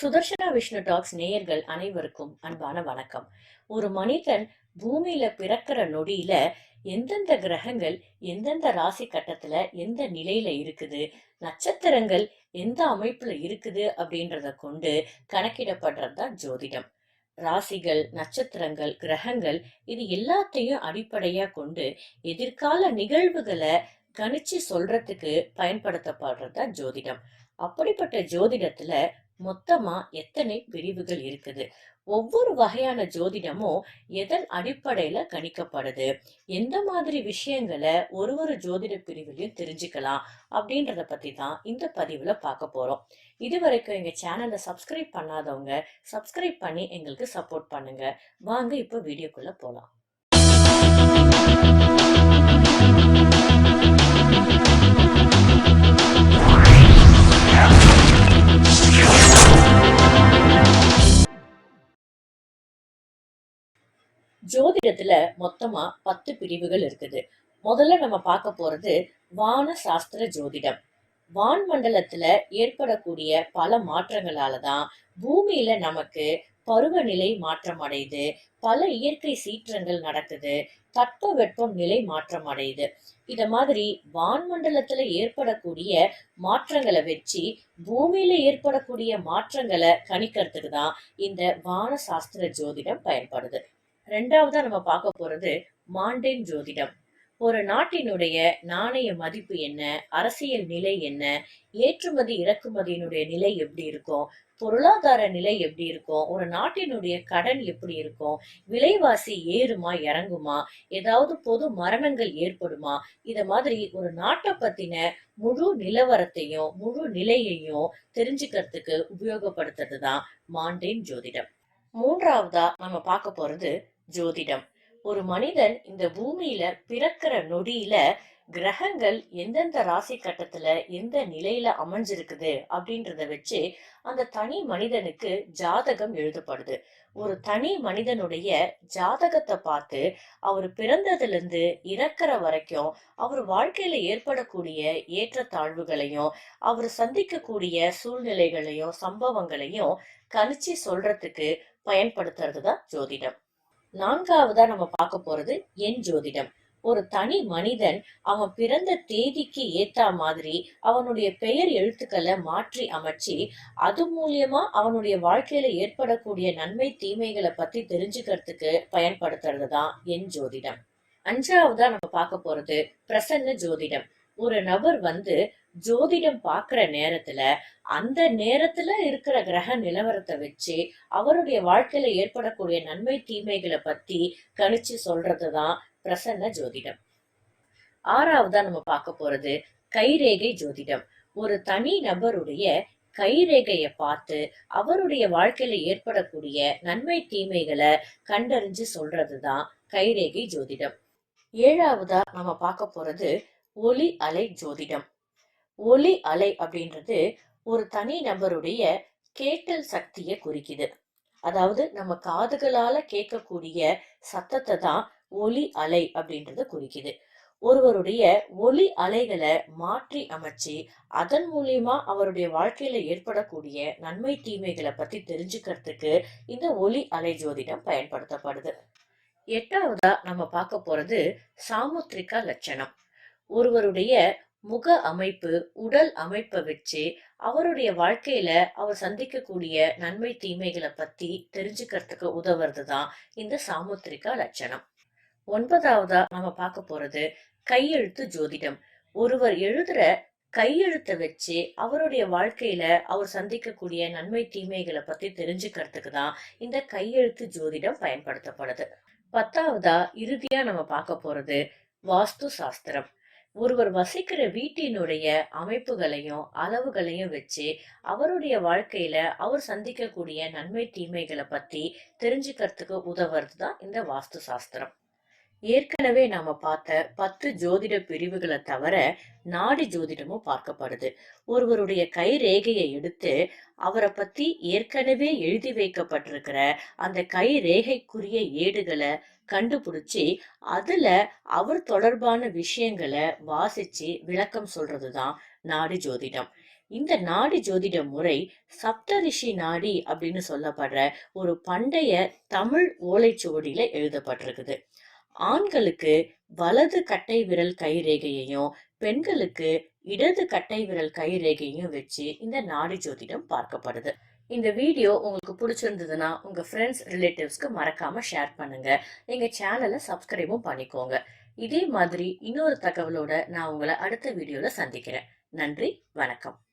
Sudarshana Vishnu tax நேயர்கள் அனைவருக்கும் அன்பான வணக்கம். ஒரு மனிதன் பூமியில பிறக்கிற நொடியில எந்தெந்த கிரகங்கள் எந்தெந்த ராசி கட்டத்துல எந்த நிலையில இருக்குது நட்சத்திரங்கள் எந்த அமைப்புல இருக்குது அப்படின்றத கொண்டு கணக்கிடப்படுறது தான் ஜோதிடம். ராசிகள் நட்சத்திரங்கள் கிரகங்கள் இது எல்லாத்தையும் அடிப்படையா கொண்டு எதிர்கால நிகழ்வுகளை கணிச்சு சொல்றதுக்கு பயன்படுத்தப்படுறது தான் ஜோதிடம். அப்படிப்பட்ட ஜோதிடத்துல மொத்தமா எத்தனை பிரிவுகள் இருக்குது? ஒவ்வொரு வகையான ஜோதிடமும் எதன் அடிப்படையில கணிக்கப்படுது? எந்த மாதிரி விஷயங்களை ஒரு ஒரு ஜோதிட பிரிவுலையும் தெரிஞ்சுக்கலாம் அப்படின்றத பத்தி தான் இந்த பதிவுல பார்க்க போறோம். இது வரைக்கும் எங்க சேனலை சப்ஸ்கிரைப் பண்ணாதவங்க சப்ஸ்கிரைப் பண்ணி எங்களுக்கு சப்போர்ட் பண்ணுங்க. வாங்க இப்போ வீடியோக்குள்ள போலாம். ஜோதிடத்துல மொத்தமா பத்து பிரிவுகள் இருக்குது. முதல்ல நம்ம பார்க்க போறது வான சாஸ்திர ஜோதிடம். வான் மண்டலத்துல ஏற்படக்கூடிய பல மாற்றங்களால தான் பூமியில நமக்கு பருவநிலை மாற்றம் அடையுது பல இயற்கை சீற்றங்கள் நடக்குது தட்ப வெப்பம் நிலை மாற்றம் அடையுது இத மாதிரி வான்மண்டலத்துல ஏற்படக்கூடிய மாற்றங்களை வச்சு பூமியில ஏற்படக்கூடிய மாற்றங்களை கணிக்கிறதுக்கு தான் இந்த வான சாஸ்திர ஜோதிடம் பயன்படுது. ரெண்டாவதா நம்ம பார்க்க போறது மாண்டேன் ஜோதிடம். ஒரு நாட்டினுடைய நாணய மதிப்பு என்ன? அரசியல் நிலை என்ன? ஏற்றுமதி இறக்குமதியினுடைய நிலை எப்படி இருக்கும்? பொருளாதார நிலை எப்படி இருக்கும்? ஒரு நாட்டினுடைய கடன் எப்படி இருக்கும்? விலைவாசி ஏறுமா இறங்குமா? ஏதாவது பொது மரணங்கள் ஏற்படுமா? இத மாதிரி ஒரு நாட்டை பத்தின முழு நிலவரத்தையும் முழு நிலையையும் தெரிஞ்சுக்கிறதுக்கு உபயோகப்படுத்துறது தான் மாண்டேன் ஜோதிடம். மூன்றாவதா நம்ம பார்க்க போறது ஜோதிடம். ஒரு மனிதன் இந்த பூமியில பிறக்கிற நொடியில கிரகங்கள் எந்தெந்த ராசி கட்டத்துல எந்த நிலையில அமைஞ்சிருக்குது அப்படின்றத வச்சு அந்த தனி மனிதனுக்கு ஜாதகம் எழுதப்படுது. ஒரு தனி மனிதனுடைய ஜாதகத்தை பார்த்து அவர் பிறந்ததுல இருந்து இறக்குற வரைக்கும் அவர் வாழ்க்கையில ஏற்படக்கூடிய ஏற்றத்தாழ்வுகளையும் அவர் சந்திக்கக்கூடிய சூழ்நிலைகளையும் சம்பவங்களையும் கணிச்சு சொல்றதுக்கு பயன்படுத்துறது தான் ஜோதிடம். நான்காவதா நம்ம பார்க்க போறது என் ஜோதிடம். ஒரு தனி மனிதன் அவன் பிறந்த தேதிக்கு ஏத்தா மாதிரி அவனுடைய பெயர் எழுத்துக்களை மாற்றி அமைச்சு அது மூலியமா அவனுடைய வாழ்க்கையில ஏற்படக்கூடிய நன்மை தீமைகளை பத்தி தெரிஞ்சுக்கிறதுக்கு பயன்படுத்துறது தான் என் ஜோதிடம். அஞ்சாவதா நம்ம பார்க்க போறது பிரசன்ன ஜோதிடம். ஒரு நபர் வந்து ஜோதிடம் பார்க்கிற நேரத்துல அந்த நேரத்துல இருக்கிற கிரக நிலவரத்தை வச்சு அவருடைய வாழ்க்கையில ஏற்படக்கூடிய நன்மை தீமைகளை பத்தி கணிச்சு சொல்றதுதான் பிரசன்ன ஜோதிடம். ஆறாவதா நம்ம பார்க்க போறது கைரேகை ஜோதிடம். ஒரு தனி நபருடைய கைரேகைய பார்த்து அவருடைய வாழ்க்கையில ஏற்படக்கூடிய நன்மை தீமைகளை கண்டறிஞ்சு சொல்றதுதான் கைரேகை ஜோதிடம். ஏழாவதா நம்ம பார்க்க போறது ஒலி அலை ஜோதிடம். ஒலி அலை அப்படின்றது ஒரு தனி நபருடைய கேட்டல் சக்தியை குறிக்குது. அதாவது நம்ம காதுகளால கேட்கக்கூடிய சத்தத்தை தான் ஒலி அலை அப்படின்றத குறிக்குது. ஒருவருடைய ஒலி அலைகளை மாற்றி அமைச்சு அதன் மூலியமா அவருடைய வாழ்க்கையில ஏற்படக்கூடிய நன்மை தீமைகளை பத்தி தெரிஞ்சுக்கிறதுக்கு இந்த ஒலி அலை ஜோதிடம் பயன்படுத்தப்படுது. எட்டாவதா நம்ம பார்க்க போறது சாமுத்திரிகா லட்சணம். ஒருவருடைய முக அமைப்பு உடல் அமைப்பை வச்சு அவருடைய வாழ்க்கையில அவர் சந்திக்கக்கூடிய நன்மை தீமைகளை பத்தி தெரிஞ்சுக்கிறதுக்கு உதவுறது தான் இந்த சாமுத்திரிகா லட்சணம். ஒன்பதாவதா நம்ம பார்க்க போறது கையெழுத்து ஜோதிடம். ஒருவர் எழுதுற கையெழுத்தை வச்சு அவருடைய வாழ்க்கையில அவர் சந்திக்கக்கூடிய நன்மை தீமைகளை பத்தி தெரிஞ்சுக்கிறதுக்கு தான் இந்த கையெழுத்து ஜோதிடம் பயன்படுத்தப்படுது. பத்தாவதா இறுதியா நம்ம பார்க்க போறது வாஸ்து சாஸ்திரம். ஒருவர் வசிக்கிற வீட்டினுடைய அமைப்புகளையும் அளவுகளையும் வச்சு அவருடைய வாழ்க்கையில அவர் சந்திக்கக்கூடிய நன்மை தீமைகளை பத்தி தெரிஞ்சுக்கிறதுக்கு உதவுறது தான் இந்த வாஸ்து சாஸ்திரம். ஏற்கனவே நாம பார்த்த பத்து ஜோதிட பிரிவுகளை தவிர நாடி ஜோதிடமும் பார்க்கப்படுது. ஒருவருடைய கை ரேகையை எடுத்து அவரை பத்தி ஏற்கனவே எழுதி வைக்கப்பட்டிருக்கிற அந்த கை ரேகைக்குரிய ஏடுகளை கண்டுபிடிச்சி அதுல அவர் தொடர்பான விஷயங்களை வாசிச்சு விளக்கம் சொல்றதுதான் நாடி ஜோதிடம். இந்த நாடி ஜோதிட முறை சப்தரிஷி நாடி அப்படின்னு சொல்லப்படுற ஒரு பண்டைய தமிழ் ஓலைச்சுவடியில எழுதப்பட்டிருக்குது. ஆண்களுக்கு வலது கட்டை விரல் கைரேகையையும் பெண்களுக்கு இடது கட்டை விரல் கைரேகையையும் வச்சு இந்த நாடி ஜோதிடம் பார்க்கப்படுது. இந்த வீடியோ உங்களுக்கு பிடிச்சிருந்ததுன்னா உங்க ஃப்ரெண்ட்ஸ் ரிலேட்டிவ்ஸ்க்கு மறக்காம ஷேர் பண்ணுங்க. எங்க சேனலை சப்ஸ்கிரைபும் பண்ணிக்கோங்க. இதே மாதிரி இன்னொரு தகவலோட நான் உங்களை அடுத்த வீடியோல சந்திக்கிறேன். நன்றி வணக்கம்.